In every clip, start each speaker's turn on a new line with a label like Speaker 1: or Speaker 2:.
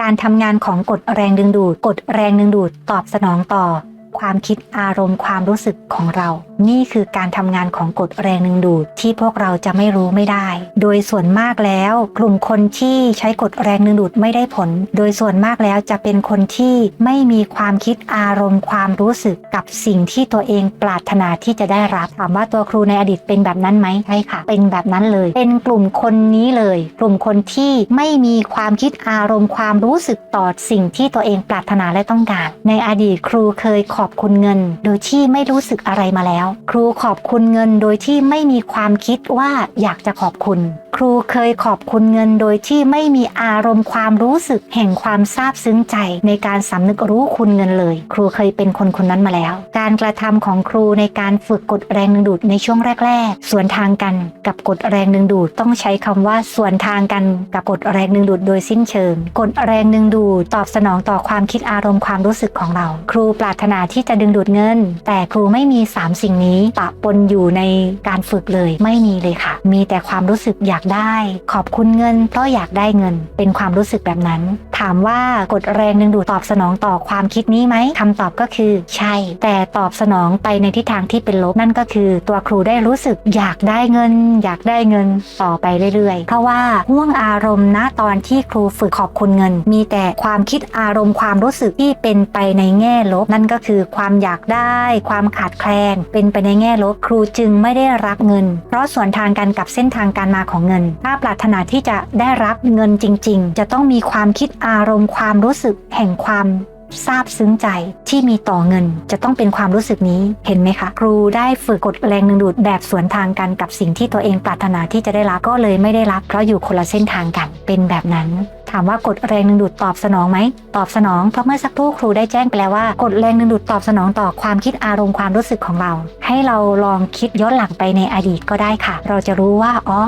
Speaker 1: การทำงานของกฎแรงดึงดูด กฎแรงดึงดูดตอบสนองต่อ ความคิดอารมณ์ความรู้สึกของเรา นี่คือการทำงานของกฎแรงดึงดูดที่พวกเราจะไม่รู้ไม่ได้ โดยส่วนมากแล้ว กลุ่มคนที่ใช้กฎแรงดึงดูดไม่ได้ผล โดยส่วนมากแล้วจะเป็นคนที่ไม่มีความคิดอารมณ์ความรู้สึกกับสิ่งที่ตัวเองปรารถนาที่จะได้รับถามว่าตัวครูในอดีตเป็นแบบนั้นไหมใช่ค่ะ เป็นแบบนั้นเลย เป็นกลุ่มคนนี้เลย กลุ่มคนที่ไม่มีความคิดอารมณ์ความรู้สึกต่อสิ่งที่ตัวเองปรารถนาและต้องการ ในอดีตครูเคยขออบคุณเงิน โดยที่ไม่รู้สึกอะไรมาแล้ว ครูขอบคุณเงินโดยที่ไม่มีความคิดว่าอยากจะขอบคุณ ครูเคยขอบคุณเงินโดยที่ไม่มีอารมณ์ความรู้สึกแห่งความซาบซึ้งใจ ในการสำนึกรู้คุณเงินเลย ครูเคยเป็นคนคนนั้นมาแล้ว การกระทำของครูในการฝึกกฎแรงดึงดูดในช่วงแรก ๆ ส่วนทางกันกับกฎแรงดึงดูดต้องใช้คำว่าส่วนทางกันกับกฎแรงดึงดูดโดยสิ้นเชิงกฎแรงดึงดูดตอบสนองต่อความคิดอารมณ์ความรู้สึกของเรา ครูปรารถนาที่จะดึงดูดเงิน แต่ครูไม่มีสามสิ่งนี้ปะปนอยู่ในการฝึกเลย ไม่มีเลยค่ะ มีแต่ความรู้สึกอยากได้ ขอบคุณเงินเพราะอยากได้เงิน เป็นความรู้สึกแบบนั้น ถามว่ากฎแรงดึงดูดตอบสนองต่อความคิดนี้ไหมคำตอบก็คือใช่ แต่ตอบสนองไปในทิศทางที่เป็นลบนั่นก็คือ ตัวครูได้รู้สึกอยากได้เงิน อยากได้เงินต่อไปเรื่อยๆ เพราะว่าห่วงอารมณ์ณตอนที่ครูฝึกขอบคุณเงิน มีแต่ความคิดอารมณ์ความรู้สึกที่เป็นไปในแง่ลบ นั่นก็คือความอยากได้ ความขาดแคลน เป็นไปในแง่ลบครูจึงไม่ได้รับเงิน เพราะส่วนทางกันกับเส้นทางการมาของเงิน ถ้าปรารถนาที่จะได้รับเงินจริง ๆ จะต้องมีความคิดอารมณ์ความรู้สึกแห่งความซาบซึ้งใจที่มีต่อเงิน จะต้องเป็นความรู้สึกนี้เห็นไหมคะ ครูได้ฝึกกดแรงดึงดูดแบบสวนทางกันกับสิ่งที่ตัวเองปรารถนาที่จะได้รับก็เลยไม่ได้รับเพราะอยู่คนละเส้นทางกันเป็นแบบนั้น ถามว่ากฎแรงดึงดูดตอบสนองไหม ตอบสนอง เพราะเมื่อสักครู่ครูได้แจ้งไปแล้วว่ากฎแรงดึงดูดตอบสนองต่อความคิดอารมณ์ความรู้สึกของเรา ให้เราลองคิดย้อนหลังไปในอดีตก็ได้ค่ะ เราจะรู้ว่าอ๋อ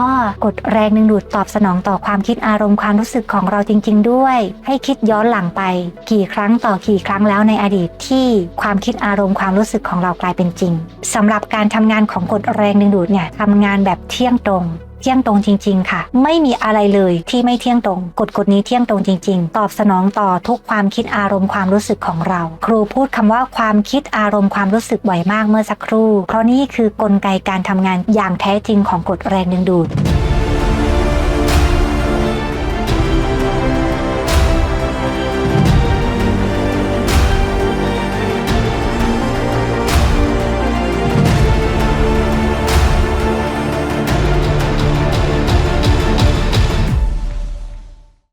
Speaker 1: กฎแรงดึงดูดตอบสนองต่อความคิดอารมณ์ความรู้สึกของเราจริง ๆ ด้วย ให้คิดย้อนหลังไป กี่ครั้งต่อกี่ครั้งแล้วในอดีตที่ความคิดอารมณ์ความรู้สึกของเรากลายเป็นจริงสำหรับการทำงานของกฎแรงดึงดูดเนี่ยทำงานแบบเที่ยงตรงเที่ยงตรงจริง ๆ ค่ะ ไม่มีอะไรเลยที่ไม่เที่ยงตรงกฎกฎนี้เที่ยงตรงจริง ๆ ตอบสนองต่อทุกความคิดอารมณ์ความรู้สึกของเรา ครูพูดคำว่าความคิดอารมณ์ความรู้สึกบ่อยมากเมื่อสักครู่ เพราะนี่คือกลไกการทำงานอย่างแท้จริงของกฎแรงดึงดูด